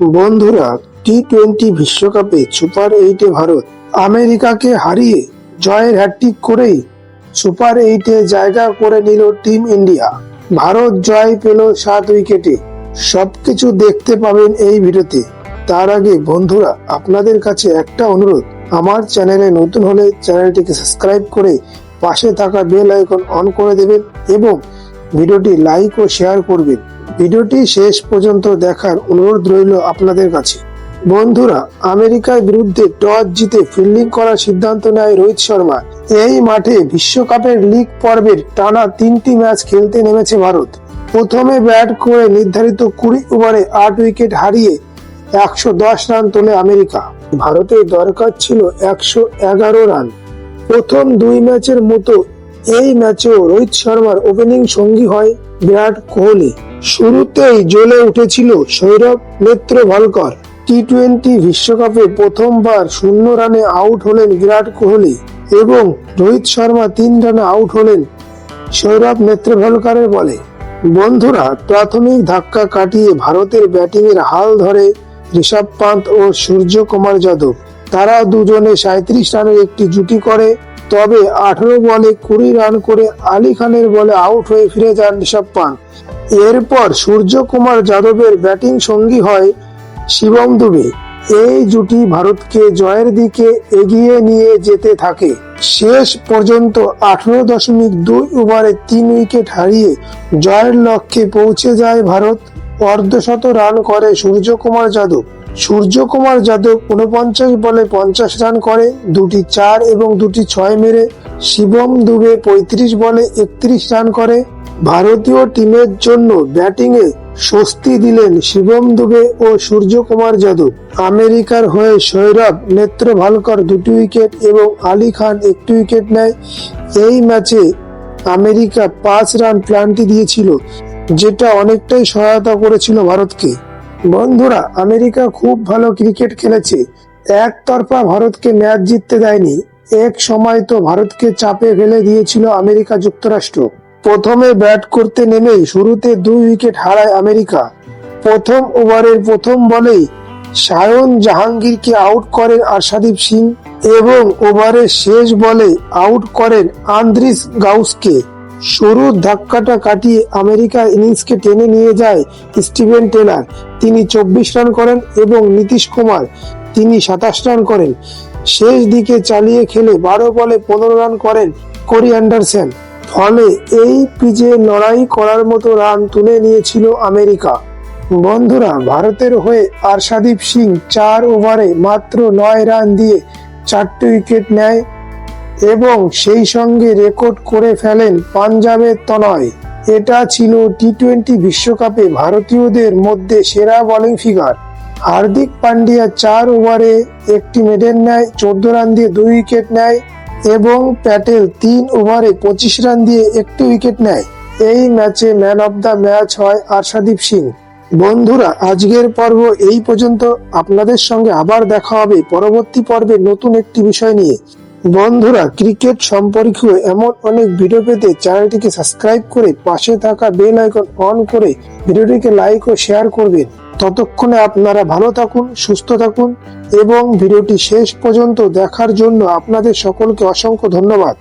বন্ধুরা T twenty বিশ্বকাপে super এইটে ভারত আমেরিকাকে হারিয়ে জয়ের হ্যাট্রিক করেই সুপার এইটে জায়গা করে নিল টিম ইন্ডিয়া। ভারত জয় পেল সাত উইকেটে। সবকিছু দেখতে পাবেন এই ভিডিওতে। তার আগে বন্ধুরা, আপনাদের কাছে একটা অনুরোধ। আমার চ্যানেলে নতুন হলে চ্যানেলটিকে সাবস্ক্রাইব করে পাশে থাকা বেল আইকন অন করে দেবেন এবং ভিডিওটি লাইক ও শেয়ার করবেন। ভিডিওটি শেষ পর্যন্ত দেখার অনুরোধ রইল আপনাদের কাছে। বন্ধুরা, আমেরিকার বিরুদ্ধে টস জিতে ফিল্ডিং করার সিদ্ধান্ত নেয় রোহিত শর্মা। এই মাঠে বিশ্বকাপের লিগ পর্বের টানা তিনটি ম্যাচ খেলতে নেমেছে ভারত। প্রথমে ব্যাট করে নির্ধারিত কুড়ি ওভারে আট উইকেট হারিয়ে একশো দশ রান তোলে আমেরিকা। ভারতের দরকার ছিল একশো এগারো রান। প্রথম দুই ম্যাচের মতো এই ম্যাচেও রোহিত শর্মার ওপেনিং সঙ্গী হয় বিরাট কোহলি। শুরুতেই জ্বলে উঠেছিল সৌরভ নেত্রভালকর টি টোয়েন্টি বিশ্বকাপে প্রথমবার শূন্য রানে আউট হলেন বিরাট কোহলি এবং রোহিত শর্মা তিন রানে আউট হলেন সৌরভ নেত্রভালকারের বলে। বন্ধুরা, প্রাথমিক ধাক্কা কাটিয়ে ভারতের ব্যাটিংয়ের হাল ধরে ঋষভ পান্ত ও সূর্য কুমার যাদব। তারা দুজনে সাঁত্রিশ রানের একটি জুটি করে তবে আঠারো বলে কুড়ি রান করে আলী খানের বলে আউট হয়ে ফিরে যান ঋষভ পান্ত এরপর সূর্য কুমার যাদবের ব্যাটিং সঙ্গী হয় শিবম দুবে। এই জুটি ভারতকে জয়ের দিকে এগিয়ে নিয়ে যেতে থাকে। শেষ পর্যন্ত আঠারো দশমিক দুই ওভারে তিন উইকেট হারিয়ে জয়ের লক্ষ্যে পৌঁছে যায় ভারত। অর্ধশত রান করে সূর্যকুমার যাদব। সূর্যকুমার যাদব উনপঞ্চাশ বলে পঞ্চাশ রান করে, দুটি চার এবং দুটি ছয় মেরে, শিবম দুবে পঁয়ত্রিশ বলে একত্রিশ রান করে। ভারতীয় টিমের জন্য ব্যাটিংয়ে স্বস্তি দিলেন শিবম দুবে ও সূর্যকুমার যাদব। আমেরিকার হয়ে সৌরভ নেত্রভালকর দুটি উইকেট এবং আলী খান একটি উইকেট নেয়। এই ম্যাচে আমেরিকা পাঁচ রান প্লান্টি দিয়েছিল, যেটা অনেকটাই সহায়তা করেছিল ভারতকে। বন্ধুরা, আমেরিকা খুব ভালো ক্রিকেট খেলেছে। একতরফা ভারতকে ম্যাচ জিততে দেয়নি। এক সময় তো ভারতকে চাপে ফেলে দিয়েছিল আমেরিকা যুক্তরাষ্ট্র। প্রথমে ব্যাট করতে নেমেই শুরুতে দুই উইকেট হারায় আমেরিকা। প্রথম ওভারের প্রথম বলেই সায়ন জাহাঙ্গীরকে আউট করেন আরশাদীপ সিং এবং ওভারের শেষ বলে আউট করেন আন্দ্রিস গাউসকে। শুরুর ধাক্কাটা কাটিয়ে আমেরিকা ইনিংসকে টেনে নিয়ে যায় স্টিভেন টেলার তিনি চব্বিশ রান করেন এবং নীতিশ কুমার, তিনি সাতাশ রান করেন। শেষ দিকে চালিয়ে খেলে বারো বলে পনেরো রান করেন কোরি অ্যান্ডারসন। ফলে এই পিচে লড়াই করার মতো রান তুলে নিয়েছিল আমেরিকা। বন্ধুরা, ভারতের হয়ে আরশাদীপ সিং চার ওভারে মাত্র নয় রান দিয়ে চারটি উইকেট নেয় এবং সেই সঙ্গে রেকর্ড করে ফেলেন পাঞ্জাবের তনয়। এটা ছিল টি টোয়েন্টি বিশ্বকাপে ভারতীয়দের মধ্যে সেরা বোলিং ফিগার হার্দিক পান্ডিয়া চার ওভারে একটি মেডেল নেয়, চোদ্দ রান দিয়ে দুই উইকেট নেয় এবং প্যাটেল তিন ওভারে পঁচিশ রান দিয়ে একটি উইকেট নেয়। এই ম্যাচে ম্যান অফ দ্য ম্যাচ হয় আরশাদীপ সিং। বন্ধুরা, আজকের পর্ব এই পর্যন্ত। আপনাদের সঙ্গে আবার দেখা হবে পরবর্তী পর্বে নতুন একটি বিষয় নিয়ে। বন্ধুরা, ক্রিকেট সম্পর্কীয় এমন অনেক ভিডিও পেতে চ্যানেলটিকে সাবস্ক্রাইব করে পাশে থাকা বেল আইকন অন করে ভিডিওটিকে লাইক ও শেয়ার করবেন। ততক্ষণে আপনারা ভালো থাকুন, সুস্থ থাকুন এবং ভিডিওটি শেষ পর্যন্ত দেখার জন্য আপনাদের সকলকে অসংখ্য ধন্যবাদ।